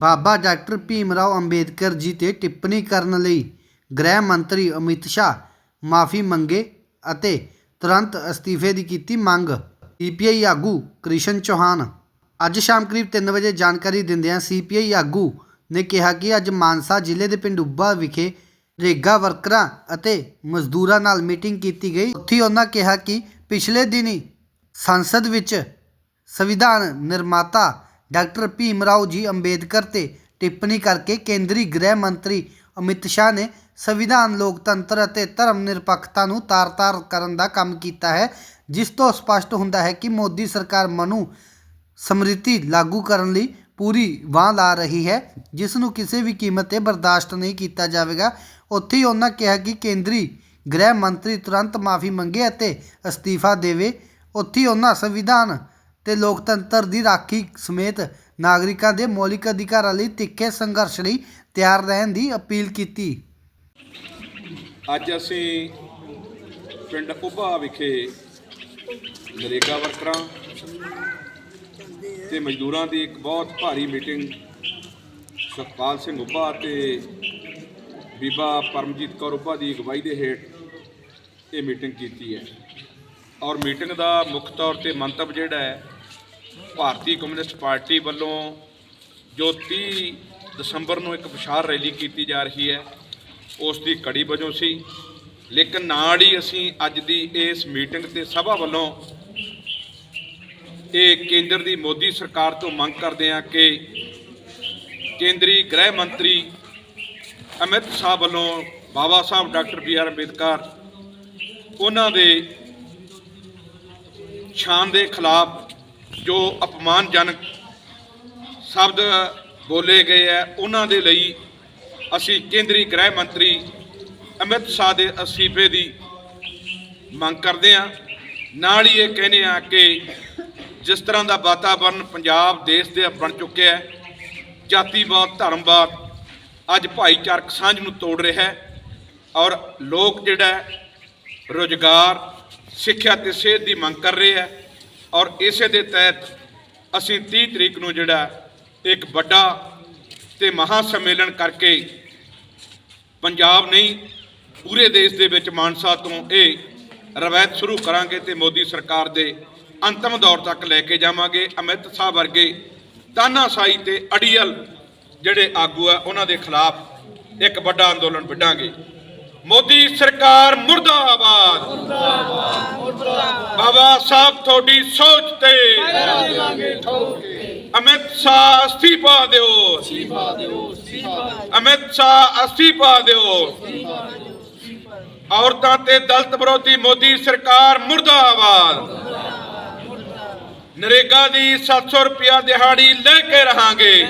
ਬਾਬਾ doctor Bhim Rao Ambedkar ji ਤੇ ਟਿੱਪਣੀ ਕਰਨ ਲਈ ਗ੍ਰਹਿ ਮੰਤਰੀ ਅਮਿਤ ਸ਼ਾਹ ਮਾਫੀ ਮੰਗੇ ਅਤੇ ਤੁਰੰਤ ਅਸਤੀਫੇ ਦੀ ਕੀਤੀ ਮੰਗ। ਸੀਪੀਆਈ ਆਗੂ ਕ੍ਰਿਸ਼ਨ ਚੌਹਾਨ। ਅੱਜ ਸ਼ਾਮ ਕਰੀਬ 3 ਵਜੇ ਜਾਣਕਾਰੀ ਦਿੰਦਿਆਂ ਸੀਪੀਆਈ ਆਗੂ ਨੇ ਕਿਹਾ ਕਿ ਅੱਜ ਮਾਨਸਾ ਜ਼ਿਲ੍ਹੇ ਦੇ ਪਿੰਡ ਉੱਬਾ ਵਿਖੇ ਰੇਗਾ ਵਰਕਰਾਂ ਅਤੇ ਮਜ਼ਦੂਰਾਂ ਨਾਲ ਮੀਟਿੰਗ ਕੀਤੀ ਗਈ। ਉੱਥੇ ਉਹਨਾਂ ਕਿਹਾ ਕਿ ਪਿਛਲੇ ਦਿਨੀ ਸੰਸਦ ਵਿੱਚ ਸੰਵਿਧਾਨ ਨਿਰਮਾਤਾ ਡਾਕਟਰ ਭੀਮ ਰਾਓ ਜੀ ਅੰਬੇਦਕਰ ਤੇ ਟਿੱਪਣੀ ਕਰਕੇ ਕੇਂਦਰੀ ਗ੍ਰਹਿ ਮੰਤਰੀ ਅਮਿਤ ਸ਼ਾਹ ਨੇ ਸੰਵਿਧਾਨ ਲੋਕਤੰਤਰ ਅਤੇ ਧਰਮ ਨਿਰਪੱਖਤਾ ਨੂੰ ਤਾਰ-ਤਾਰ ਕਰਨ ਦਾ ਕੰਮ ਕੀਤਾ ਹੈ, ਜਿਸ ਤੋਂ ਸਪਸ਼ਟ ਹੁੰਦਾ ਹੈ ਕਿ ਮੋਦੀ ਸਰਕਾਰ ਮਨੂ ਸਮ੍ਰਿਤੀ ਲਾਗੂ ਕਰਨ ਲਈ ਪੂਰੀ ਵਾਹ ਲਾ ਰਹੀ ਹੈ, ਜਿਸ ਨੂੰ ਕਿਸੇ ਵੀ ਕੀਮਤ ਤੇ ਬਰਦਾਸ਼ਤ ਨਹੀਂ ਕੀਤਾ ਜਾਵੇਗਾ। ਉੱਥੇ ਹੀ ਉਹਨਾਂ ਕਿਹਾ ਕਿ ਕੇਂਦਰੀ ਗ੍ਰਹਿ ਮੰਤਰੀ ਤੁਰੰਤ ਮਾਫੀ ਮੰਗੇ ਅਤੇ ਅਸਤੀਫਾ ਦੇਵੇ। ਉੱਥੇ ਉਹਨਾਂ ਸੰਵਿਧਾਨ ਤੇ ਲੋਕਤੰਤਰ ਦੀ ਰਾਖੀ ਸਮੇਤ ਨਾਗਰਿਕਾਂ ਦੇ ਮੌਲਿਕ ਅਧਿਕਾਰਾਂ ਲਈ ਤਿੱਖੇ ਸੰਘਰਸ਼ ਲਈ ਤਿਆਰ ਰਹਿਣ ਦੀ ਅਪੀਲ ਕੀਤੀ। ਅੱਜ ਅਸੀਂ ਪਿੰਡ ਉੱਭਾ ਵਿਖੇ ਨਰੇਗਾ ਵਰਕਰਾਂ ਤੇ ਮਜ਼ਦੂਰਾਂ ਦੀ ਇੱਕ ਬਹੁਤ ਭਾਰੀ ਮੀਟਿੰਗ ਸਤਪਾਲ ਸਿੰਘ ਉੱਭਾ ਤੇ ਬੀਬਾ ਪਰਮਜੀਤ ਕੌਰ ਉੱਭਾ ਦੀ ਅਗਵਾਈ ਦੇ ਹੇਠ ਇਹ ਮੀਟਿੰਗ ਕੀਤੀ ਹੈ। ਔਰ ਮੀਟਿੰਗ ਦਾ ਮੁੱਖ ਤੌਰ ਤੇ ਮੰਤਵ ਜਿਹੜਾ ਹੈ, ਭਾਰਤੀ ਕਮਿਊਨਿਸਟ ਪਾਰਟੀ ਵੱਲੋਂ ਜੋ 30 ਦਸੰਬਰ ਨੂੰ ਇੱਕ ਵਿਸ਼ਾਲ ਰੈਲੀ ਕੀਤੀ ਜਾ ਰਹੀ ਹੈ, ਉਸ ਦੀ ਕੜੀ ਵਜੋਂ ਸੀ। ਲੇਕਿਨ ਨਾਲ ਹੀ ਅਸੀਂ ਅੱਜ ਦੀ ਇਸ ਮੀਟਿੰਗ ਤੇ ਸਭਾ ਵੱਲੋਂ ਇਹ ਕੇਂਦਰ ਦੀ ਮੋਦੀ ਸਰਕਾਰ ਤੋਂ ਮੰਗ ਕਰਦੇ ਹਾਂ ਕਿ ਕੇਂਦਰੀ ਗ੍ਰਹਿ ਮੰਤਰੀ ਅਮਿਤ ਸ਼ਾਹ ਵੱਲੋਂ Baba Sahib doctor B R Ambedkar ਉਹਨਾਂ ਦੇ ਸ਼ਾਨ ਦੇ ਖਿਲਾਫ ਜੋ ਅਪਮਾਨਜਨਕ ਸ਼ਬਦ ਬੋਲੇ ਗਏ ਹੈ ਉਹਨਾਂ ਦੇ ਲਈ ਅਸੀਂ ਕੇਂਦਰੀ ਗ੍ਰਹਿ ਮੰਤਰੀ ਅਮਿਤ ਸ਼ਾਹ ਦੇ ਅਸਤੀਫੇ ਦੀ ਮੰਗ ਕਰਦੇ ਹਾਂ। ਨਾਲ ਹੀ ਇਹ ਕਹਿੰਦੇ ਹਾਂ ਕਿ ਜਿਸ ਤਰ੍ਹਾਂ ਦਾ ਵਾਤਾਵਰਣ ਪੰਜਾਬ ਦੇਸ਼ ਦੇ ਬਣ ਚੁੱਕਿਆ ਹੈ ਜਾਤੀਵਾਦ ਧਰਮਵਾਦ ਅੱਜ ਭਾਈਚਾਰਕ ਸਾਂਝ ਨੂੰ ਤੋੜ ਰਿਹਾ ਹੈ ਔਰ ਲੋਕ ਜਿਹੜਾ ਹੈ, ਰੁਜ਼ਗਾਰ ਸਿੱਖਿਆ ਤੇ ਸਿਹਤ ਦੀ ਮੰਗ ਕਰ ਰਹੇ ਹੈ ਔਰ ਇਸੇ ਦੇ ਤਹਿਤ ਅਸੀਂ 30 ਤਰੀਕ ਨੂੰ ਜਿਹੜਾ ਇੱਕ ਵੱਡਾ ਤੇ ਮਹਾ ਸੰਮੇਲਨ ਕਰਕੇ ਪੰਜਾਬ ਨਹੀਂ, ਪੂਰੇ ਦੇਸ਼ ਦੇ ਵਿੱਚ ਮਾਨਸਾ ਤੋਂ ਇਹ ਰਵਾਇਤ ਸ਼ੁਰੂ ਕਰਾਂਗੇ ਤੇ ਮੋਦੀ ਸਰਕਾਰ ਦੇ ਅੰਤਮ ਦੌਰ ਤੱਕ ਲੈ ਕੇ ਜਾਵਾਂਗੇ। ਅਮਿਤ ਸ਼ਾਹ ਵਰਗੇ ਤਾਨਾਸ਼ਾਹੀ ਤੇ ਅੜੀਅਲ ਜਿਹੜੇ ਆਗੂ ਆ, ਉਹਨਾਂ ਦੇ ਖਿਲਾਫ ਇੱਕ ਵੱਡਾ ਅੰਦੋਲਨ ਵਿੱਢਾਂਗੇ। ਮੋਦੀ ਸਰਕਾਰ ਮੁਰਦਾਬਾਦ। ਬਾਬਾ ਸਾਹਿਬ, ਤੁਹਾਡੀ ਸੋਚ ਤੇ। ਅਮਿਤ ਸ਼ਾਹ ਅਸਤੀਫਾ ਦਿਓ। ਅਮਿਤ ਸ਼ਾਹ ਅਸਤੀਫਾ ਦਿਓ। ਔਰਤਾਂ ਤੇ ਦਲਤ ਵਿਰੋਧੀ ਮੋਦੀ ਸਰਕਾਰ ਮੁਰਦਾਬਾਦ। ਨਰੇਗਾ ਦੀ 700 ਰੁਪਿਆ ਦਿਹਾੜੀ ਲੈ ਕੇ ਰਹਾਂਗੇ।